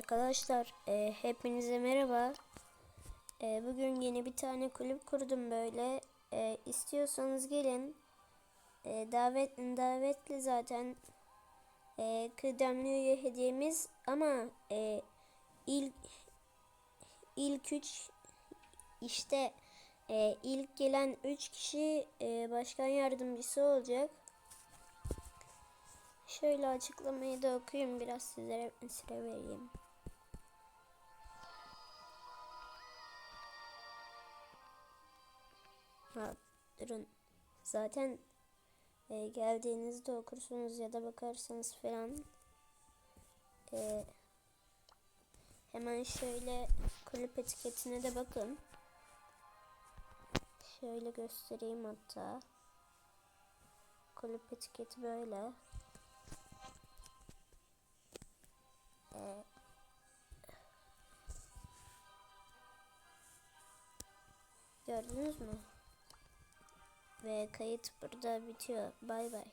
Arkadaşlar e, hepinize merhaba. E, bugün yeni bir tane kulüp kurdum böyle. E, istiyorsanız gelin. E, davet davetli zaten. E, kıdemli üye hediyemiz ama e, ilk ilk üç işte e, ilk gelen üç kişi e, başkan yardımcısı olacak. Şöyle açıklamayı da okuyayım biraz sizlere süre vereyim. Ha, durun. Zaten e, geldiğinizde okursunuz ya da bakarsanız falan. E, hemen şöyle kulüp etiketine de bakın. Şöyle göstereyim hatta. Kulüp etiketi böyle. E, gördünüz mü? Ve kayıt burada bitiyor. Bay bay.